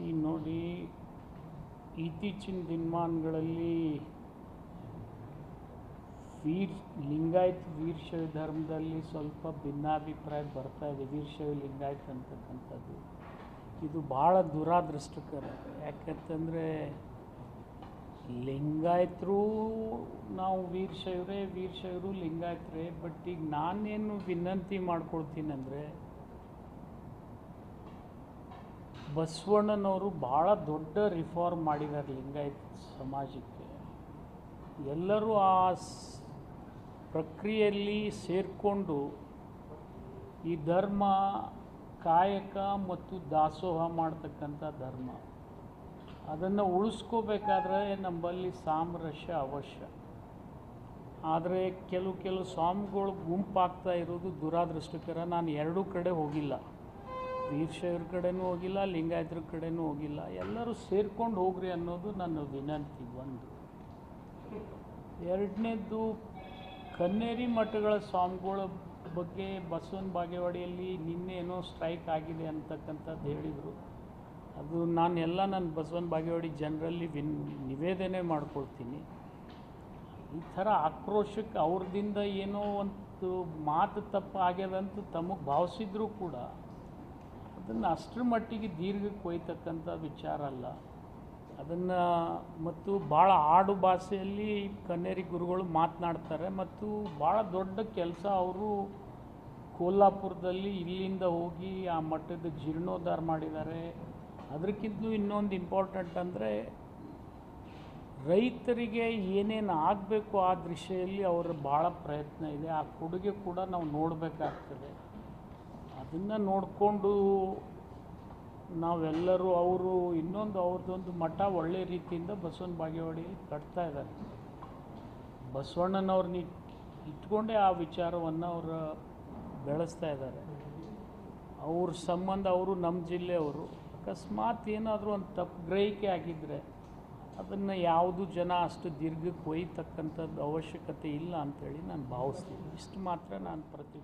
C ನೋಡಿ ಇತ್ತೀಚಿನ ದಿನಮಾನಗಳಲ್ಲಿ ವೀರ್ ಲಿಂಗಾಯತ್ ವೀರಶೈವ ಧರ್ಮದಲ್ಲಿ ಸ್ವಲ್ಪ ಭಿನ್ನಾಭಿಪ್ರಾಯ ಬರ್ತಾ ಇದೆ. ವೀರಶೈವ ಲಿಂಗಾಯತ್ ಅಂತಕ್ಕಂಥದ್ದು. ಇದು ಭಾಳ ದುರಾದೃಷ್ಟಕರ. ಯಾಕಂತಂದರೆ ಲಿಂಗಾಯತರು ನಾವು ವೀರಶೈವರೇ, ವೀರಶೈವರು ಲಿಂಗಾಯತರೇ, ಬಟ್ ಈಗ ನಾನೇನು ವಿನಂತಿ ಮಾಡ್ಕೊಳ್ತೀನಿ ಅಂದರೆ ಬಸವಣ್ಣನವರು ಭಾಳ ದೊಡ್ಡ ರಿಫಾರ್ಮ್ ಮಾಡಿದ್ದಾರೆ ಲಿಂಗಾಯತ್ ಸಮಾಜಕ್ಕೆ. ಎಲ್ಲರೂ ಆ ಪ್ರಕ್ರಿಯೆಯಲ್ಲಿ ಸೇರಿಕೊಂಡು ಈ ಧರ್ಮ ಕಾಯಕ ಮತ್ತು ದಾಸೋಹ ಮಾಡ್ತಕ್ಕಂಥ ಧರ್ಮ. ಅದನ್ನು ಉಳಿಸ್ಕೋಬೇಕಾದ್ರೆ ನಮ್ಮಲ್ಲಿ ಸಾಮರಸ್ಯ ಅವಶ್ಯ. ಆದರೆ ಕೆಲವು ಕೆಲವು ಸ್ವಾಮಿಗಳು ಗುಂಪಾಗ್ತಾ ಇರೋದು ದುರಾದೃಷ್ಟಕರ. ನಾನು ಎರಡೂ ಕಡೆ ಹೋಗಿಲ್ಲ. ವೀರಶೈವರ ಕಡೆನೂ ಹೋಗಿಲ್ಲ, ಲಿಂಗಾಯತರ ಕಡೆನೂ ಹೋಗಿಲ್ಲ. ಎಲ್ಲರೂ ಸೇರ್ಕೊಂಡು ಹೋಗ್ರಿ ಅನ್ನೋದು ನನ್ನ ವಿನಂತಿ ಒಂದು. ಎರಡನೇದು ಕನ್ನೇರಿ ಮಠಗಳ ಸ್ವಾಮಿಗಳ ಬಗ್ಗೆ ಬಸವನ ಬಾಗೇವಾಡಿಯಲ್ಲಿ ನಿನ್ನೆ ಏನೋ ಸ್ಟ್ರೈಕ್ ಆಗಿದೆ ಅಂತಕ್ಕಂಥದ್ದು ಹೇಳಿದರು. ಅದು ನಾನು ಎಲ್ಲ ನನ್ನ ಬಸವನ ಬಾಗೇವಾಡಿ ಜನರಲ್ಲಿ ವಿನ್ ನಿವೇದನೆ ಮಾಡ್ಕೊಳ್ತೀನಿ. ಈ ಥರ ಆಕ್ರೋಶಕ್ಕೆ ಅವ್ರದಿಂದ ಏನೋ ಒಂದು ಮಾತು ತಪ್ಪು ಆಗ್ಯದಂತೂ ತಮಗೆ ಭಾವಿಸಿದ್ರೂ ಕೂಡ ಅದನ್ನು ಅಷ್ಟರ ಮಟ್ಟಿಗೆ ದೀರ್ಘಕ್ಕೆ ಒಯ್ತಕ್ಕಂಥ ವಿಚಾರ ಅಲ್ಲ. ಅದನ್ನು ಮತ್ತು ಭಾಳ ಆಡು ಭಾಷೆಯಲ್ಲಿ ಕನ್ನೇರಿ ಗುರುಗಳು ಮಾತನಾಡ್ತಾರೆ ಮತ್ತು ಭಾಳ ದೊಡ್ಡ ಕೆಲಸ ಅವರು ಕೋಲ್ಹಾಪುರದಲ್ಲಿ ಇಲ್ಲಿಂದ ಹೋಗಿ ಆ ಮಠದ ಜೀರ್ಣೋದ್ಧಾರ ಮಾಡಿದ್ದಾರೆ. ಅದಕ್ಕಿಂತಲೂ ಇನ್ನೊಂದು ಇಂಪಾರ್ಟೆಂಟ್ ಅಂದರೆ ರೈತರಿಗೆ ಏನೇನು ಆಗಬೇಕು ಆ ದೃಶ್ಯದಲ್ಲಿ ಅವರ ಭಾಳ ಪ್ರಯತ್ನ ಇದೆ. ಆ ಕೊಡುಗೆ ಕೂಡ ನಾವು ನೋಡಬೇಕಾಗ್ತದೆ. ಅದನ್ನು ನೋಡಿಕೊಂಡು ನಾವೆಲ್ಲರೂ ಅವರು ಇನ್ನೊಂದು ಅವ್ರದ್ದೊಂದು ಮಠ ಒಳ್ಳೆ ರೀತಿಯಿಂದ ಬಸವನ ಬಾಗೇವಾಡಿ ಕಟ್ತಾ ಇದ್ದಾರೆ. ಬಸವಣ್ಣನವ್ರನ್ನ ಇಟ್ಕೊಂಡೇ ಆ ವಿಚಾರವನ್ನು ಅವರು ಬೆಳೆಸ್ತಾ ಇದ್ದಾರೆ. ಅವ್ರ ಸಂಬಂಧ ಅವರು ನಮ್ಮ ಜಿಲ್ಲೆಯವರು. ಅಕಸ್ಮಾತ್ ಏನಾದರೂ ಒಂದು ತಪ್ಪು ಗ್ರಹಿಕೆ ಆಗಿದ್ದರೆ ಅದನ್ನು ಯಾವುದು ಜನ ಅಷ್ಟು ದೀರ್ಘಕ್ಕೆ ಒಯ್ತಕ್ಕಂಥದ್ದು ಅವಶ್ಯಕತೆ ಇಲ್ಲ ಅಂಥೇಳಿ ನಾನು ಭಾವಿಸ್ತೀನಿ. ಇಷ್ಟು ಮಾತ್ರ ನಾನು ಪ್ರತಿ